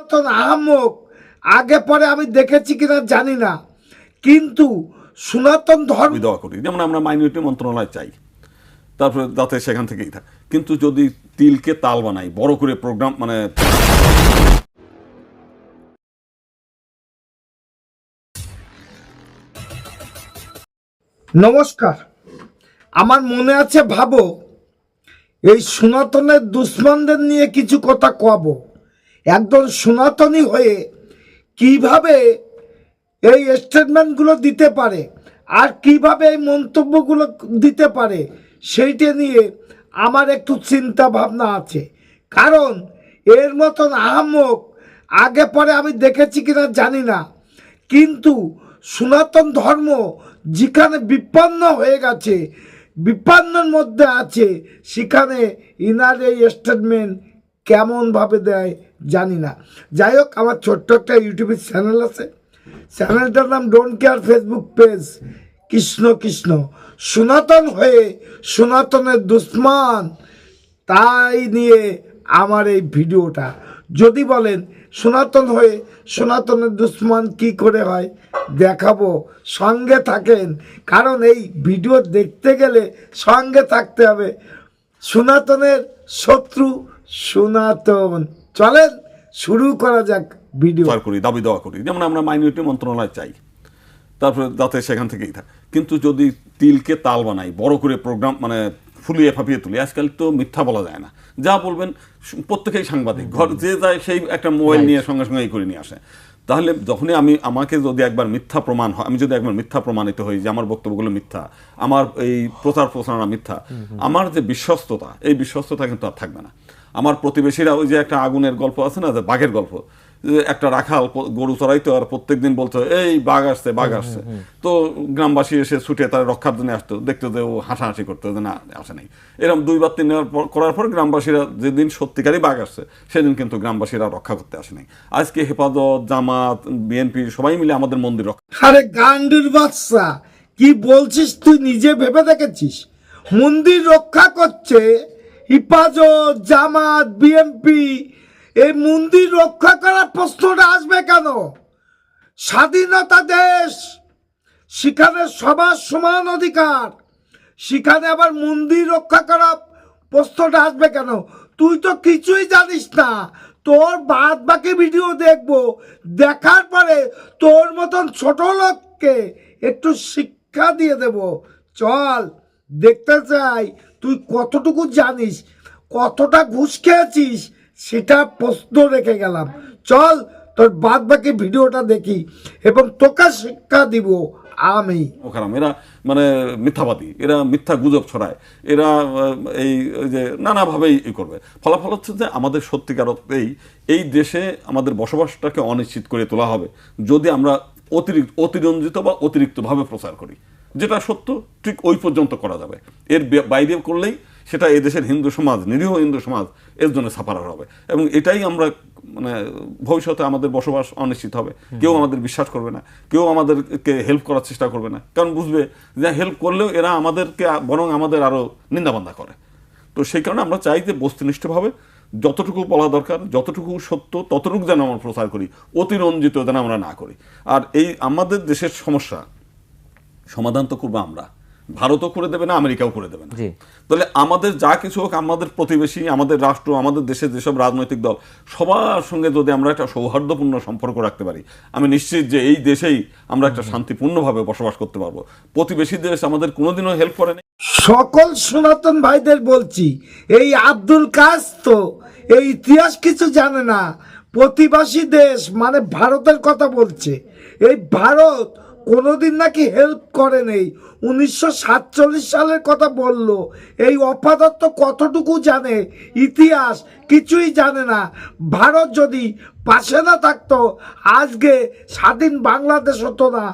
আহাম্মক। আগে পরে আমি দেখেছি কিনা জানি না। কিন্তু সনাতন ধর্ম দেওয়া করি। যেমন আমরা মাইনরিটি মন্ত্রণালয় চাই। তারপরে যাতে সেখান থেকেই থাকে। কিন্তু যদি তিলকে তাল বানাই বড় করে প্রোগ্রাম মানে নমস্কার। আমার মনে আছে ভাবো এই সনাতনের দুশ্মনদের নিয়ে কিছু কথা কব। একজন সনাতনী হয়ে কীভাবে এই স্টেটমেন্টগুলো দিতে পারে? আর কীভাবে এই মন্তব্যগুলো দিতে পারে? সেইটা নিয়ে আমার একটু চিন্তা ভাবনা আছে। কারণ এর মতন আহাম্মক আগে পরে আমি দেখেছি কিনা জানি না। কিন্তু সনাতন ধর্ম যেখানে বিপন্ন হয়ে গেছে বিপন্নর মধ্যে আছে, সেখানে ইনার এই স্টেটমেন্ট কেমনভাবে দেয় জানি না। যাই হোক, আমার ছোট্ট একটা ইউটিউবের চ্যানেল আছে। চ্যানেলটার নাম don't care Facebook page Krishna Krishna. সনাতন হয়ে সনাতনের দুশ্মন। তাই নিয়ে আমার এই ভিডিওটা। যদি বলেন সনাতন হয়ে সনাতনের দুশ্মন কি করে হয়, দেখাবো। সঙ্গে থাকেন। কারণ এই ভিডিও দেখতে গেলে সঙ্গে থাকতে হবে। সনাতনের শত্রু সনাতন। চলেন শুরু করা যাক ভিডিও করি দাবি দেওয়া করি। যেমন আমরা মাইনরিটি মন্ত্রণালয় চাই তারপরে যাতে সেখান থেকেই থাকে। কিন্তু যদি তিলকে তাল বানাই বড় করে প্রোগ্রাম মানে ফুলিয়ে ফাঁপিয়ে তুলি আজকাল তো মিথ্যা বলা যায় না। যা বলবেন প্রত্যেকেই সাংবাদিক। ঘর যে যায় সেই একটা মোবাইল নিয়ে সঙ্গে সঙ্গে এই করে নিয়ে আসে। তাহলে যখনই আমি আমাকে যদি একবার মিথ্যা প্রমাণ হয় আমি যদি একবার মিথ্যা প্রমাণিত হই যে আমার বক্তব্যগুলো মিথ্যা আমার এই প্রচার প্রচারণা মিথ্যা আমার যে বিশ্বস্ততা এই বিশ্বস্ততা কিন্তু আর থাকবে না। আমার প্রতিবেশীরা ওই যে একটা আগুনের গল্প আছে না যে বাঘের গল্প একটা রাখাল গরু চড়াইতো আর প্রত্যেকদিন বলতো এই বাঘ আসছে বাঘ আসছে। তো গ্রামবাসী এসে ছুটে তার রক্ষার জন্য আসতো দেখতো যে ও হাসাহাসি করতো যে না আসে নাই। এরকম দুইবার তিনবার পর- করার পর গ্রামবাসীরা যেদিন সত্যিকারই বাঘ আসছে সেদিন কিন্তু গ্রামবাসীরা রক্ষা করতে আসে নাই। আজকে হেফাজত জামাত বিএনপি সবাই মিলে আমাদের মন্দির রক্ষা আরে গান্ডুর বাচ্চা কি বলছিস তুই নিজে ভেবে দেখেছিস? মন্দির রক্ষা করছে হিফাজত, জামাত বিএমপি এই মন্দির রক্ষা করার প্রশ্নটা আসবে কেন? স্বাধীনতা দেশ, সেখানে সবার সমান অধিকার, সেখানে আবার মন্দির রক্ষা করা প্রশ্নটা আসবে কেন? তুই তো কিছুই জানিস না। তোর বাদ বাকি ভিডিও দেখব, দেখার পরে তোর মতন ছোট লোককে একটু শিক্ষা দিয়ে দেব। চল, দেখতে চাই তুই কতটুকু জানিস, কতটা ঘুষ খেয়েছিস, সেটা প্রশ্ন রেখে গেলাম। চল, তোর বাদ বাকি ভিডিওটা দেখি এবং তোকে শিক্ষা দিব, আমি। খারাপ এরা মানে মিথ্যাবাদী, এরা মিথ্যা গুজব ছড়ায়, এরা এই যে নানাভাবেই ই করবে। ফলাফল হচ্ছে যে আমাদের সত্যিকার অর্থেই এই দেশে আমাদের বসবাসটাকে অনিশ্চিত করে তোলা হবে, যদি আমরা অতিরিক্ত, অতিরঞ্জিত বা অতিরিক্তভাবে প্রচার করি। যেটা সত্য ঠিক ওই পর্যন্ত করা যাবে। এর বাইরে করলেই সেটা এদেশের হিন্দু সমাজ নিরীহ হিন্দু সমাজ এর জন্য সাফার হবে। এবং এটাই আমরা মানে ভবিষ্যতে আমাদের বসবাস অনিশ্চিত হবে। কেউ আমাদের বিশ্বাস করবে না। কেউ আমাদেরকে হেল্প করার চেষ্টা করবে না। কারণ বুঝবে যে হেল্প করলেও এরা আমাদেরকে বরং আমাদের আরও নিন্দাবান্ধা করে। তো সেই কারণে আমরা চাই যে বস্তুনিষ্ঠভাবে যতটুকু বলা দরকার যতটুকু সত্য ততটুকু যেন আমরা প্রচার করি অতিরঞ্জিত যেন আমরা না করি। আর এই আমাদের দেশের সমস্যা সমাধান তো করব আমরা। ভারতও করে দেবে না আমেরিকাও করে দেবে না। তাহলে আমাদের যা কিছু হোক আমাদের প্রতিবেশী আমাদের রাষ্ট্র আমাদের দেশের যেসব রাজনৈতিক দল সবার সঙ্গে যদি আমরা একটা সৌহার্দ্যপূর্ণ সম্পর্ক রাখতে পারি আমি নিশ্চিত যে এই দেশেই আমরা একটা শান্তিপূর্ণভাবে বসবাস করতে পারব। প্রতিবেশী দেশ আমাদের কোনোদিনও হেল্প করে করেনি সকল সনাতন ভাইদের বলছি এই আব্দুল কাস তো এই ইতিহাস কিছু জানে না। প্রতিবাসী দেশ মানে ভারতের কথা বলছে। এই ভারত কোনোদিন নাকি হেল্প করে নেই। উনিশশো সাতচল্লিশ সালের কথা বলল। এই অপাদত্ত কতটুকু জানে? ইতিহাস কিছুই জানে না। ভারত যদি পাশে না থাকতো, আজকে স্বাধীন বাংলাদেশ হতো না।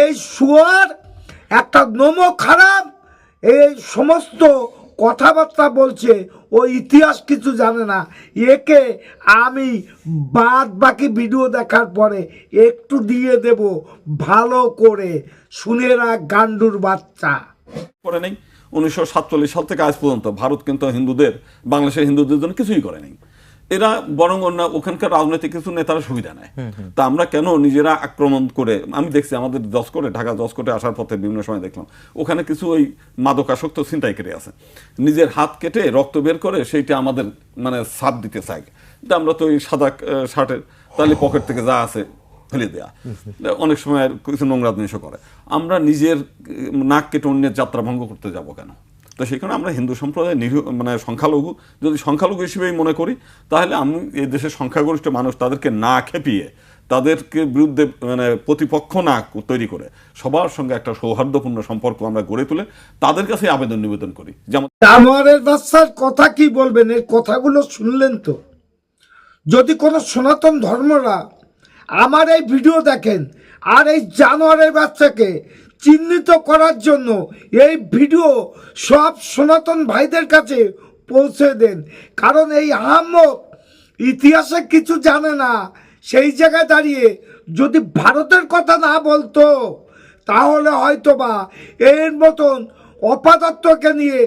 এই সুয়ার একটা নমো খারাপ, এই সমস্ত কথাবার্তা বলছে, ও ইতিহাস কিছু জানে না। একে আমি বাদ বাকি ভিডিও দেখার পরে একটু দিয়ে দেব, ভালো করে। শুনে রাখ, গান্ডুর বাচ্চা। করে নেই। উনিশশো সাতচল্লিশ সাল থেকে আজ পর্যন্ত ভারত কিন্তু হিন্দুদের, বাংলাদেশের হিন্দুদের জন্য কিছুই করে নেই। এরা বরং অন্য ওখানকার রাজনৈতিক কিছু নেতারা সুবিধা নেয়। তা আমরা কেন নিজেরা আক্রমণ করে আমি দেখছি আমাদের জসকোটে ঢাকা জসকোটে আসার পথে বিভিন্ন সময় দেখলাম ওখানে কিছু ওই মাদকাসক্ত ছিনতাইকারী আছে। নিজের হাত কেটে রক্ত বের করে সেইটা আমাদের মানে সাপ দিতে চাই আমরা তো ওই সাদা শার্টের তাহলে পকেট থেকে যা আছে ফেলে দেয়া। অনেক সময় কিছু নোংরা জিনিসও করে। আমরা নিজের নাক কেটে অন্যের যাত্রা ভঙ্গ করতে যাব কেন? তো সেখানে আমরা হিন্দু সম্প্রদায় নিরীহ মানে সংখ্যালঘু, যদি সংখ্যালঘু হিসেবেই মনে করি, তাহলে আমি এই দেশের সংখ্যাগরিষ্ঠ মানুষ তাদেরকে না খেপিয়ে, তাদেরকে বিরুদ্ধে মানে প্রতিপক্ষ না তৈরি করে, সবার সঙ্গে একটা সৌহার্দ্যপূর্ণ সম্পর্ক আমরা গড়ে তুলে তাদের কাছে আবেদন নিবেদন করি। যেমন জানোয়ারের বাচ্চার কথা কি বলবেন? এর কথাগুলো শুনলেন তো? যদি কোনো সনাতন ধর্মরা আমার এই ভিডিও দেখেন, আর এই জানোয়ারের বাচ্চাকে চিহ্নিত করার জন্য এই ভিডিও সব সনাতন ভাইদের কাছে পৌঁছে দেন। কারণ এই আহম্মক ইতিহাসে কিছু জানে না। সেই জায়গায় দাঁড়িয়ে যদি ভারতের কথা না বলতো, তাহলে হয়তো বা এর মতন অপাদত্তকে নিয়ে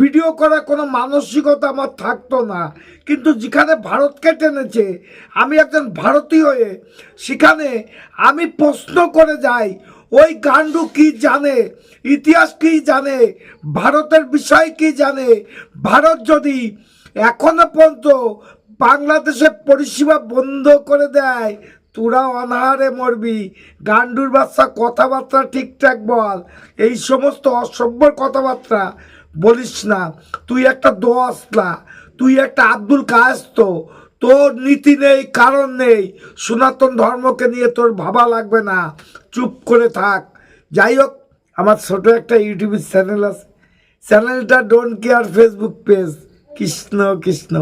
ভিডিও করার কোনো মানসিকতা আমার থাকতো না। কিন্তু যেখানে ভারতকে টেনেছে, আমি একজন ভারতীয় হয়ে, সেখানে আমি প্রশ্ন করে যাই ওই গান্ডু কি জানে? ইতিহাস কি জানে? ভারতের বিষয় কি জানে? ভারত যদি এখনও পর্যন্ত বাংলাদেশের পরিষেবা বন্ধ করে দেয়, তোরা অনাহারে মরবি। গান্ডুর বাচ্চা কথাবার্তা ঠিকঠাক বল। এই সমস্ত অসভ্যর কথাবার্তা বলিস না। তুই একটা দোয়াসলা তুই একটা আব্দুল কায়েস্ত। তোর নীতি নেই কারণ নেই। সনাতন ধর্মকে নিয়ে তোর ভাবা লাগবে না। চুপ করে থাক। যাই হোক আমার ছোট একটা ইউটিউব চ্যানেল আছে। চ্যানেলটা don't care Facebook page Krishna Krishna.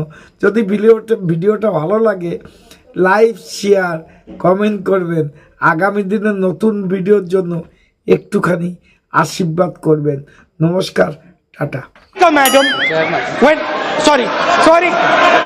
যদি ভিডিওটা ভিডিওটা ভালো লাগে লাইক শেয়ার কমেন্ট করবেন। আগামী দিনে নতুন ভিডিওর জন্য একটুখানি আশীর্বাদ করবেন। নমস্কার টাটা। Madam sorry sorry.